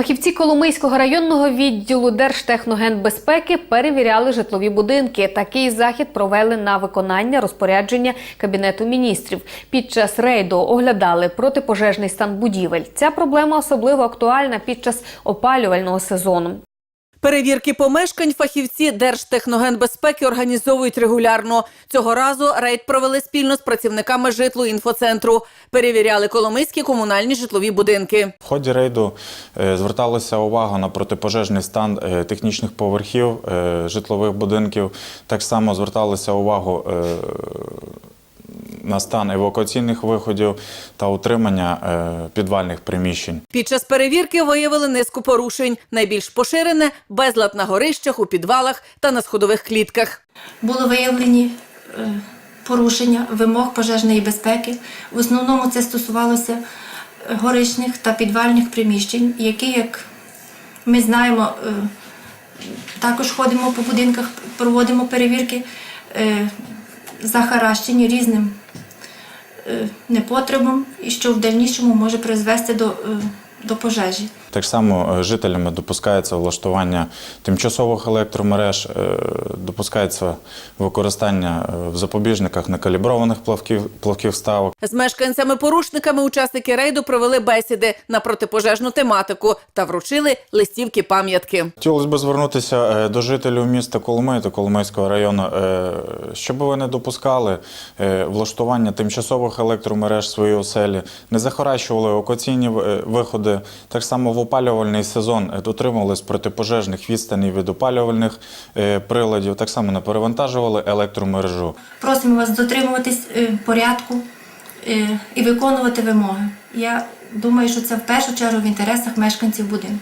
Фахівці Коломийського районного відділу Держтехногенбезпеки перевіряли житлові будинки. Такий захід провели на виконання розпорядження Кабінету міністрів. Під час рейду оглядали протипожежний стан будівель. Ця проблема особливо актуальна під час опалювального сезону. Перевірки помешкань фахівці Держтехногенбезпеки організовують регулярно. Цього разу рейд провели спільно з працівниками житлу інфоцентру. Перевіряли коломийські комунальні житлові будинки. В ході рейду е, зверталася увага на протипожежний стан е, технічних поверхів е, житлових будинків. Так само зверталися увагу на стан евакуаційних виходів та утримання е, підвальних приміщень. Під час перевірки виявили низку порушень. Найбільш поширене безлад на горищах, у підвалах та на сходових клітках. Були виявлені е, порушення вимог пожежної безпеки. В основному це стосувалося е, горичних та підвальних приміщень, які, як ми знаємо, також ходимо по будинках, проводимо перевірки, захаращені різним непотребом, і що в дальнішому може призвести до, е, до пожежі. Так само е, жителями допускається влаштування тимчасових електромереж, е, допускається використання е, в запобіжниках некаліброваних плавків, плавків ставок. З мешканцями-порушниками учасники рейду провели бесіди на протипожежну тематику та вручили листівки пам'ятки. Хотілося б звернутися до жителів міста Коломиї та Коломийського району, щоб ви не допускали влаштування тимчасових електромереж в своїй оселі, не захаращували евакуаційні е, виходи. Так само в опалювальний сезон е, дотримувались протипожежних відстаней від опалювальних е, приладів, так само не перевантажували електромережу. Просимо вас дотримуватись е, порядку і виконувати вимоги. Я думаю, що це в першу чергу в інтересах мешканців будинку.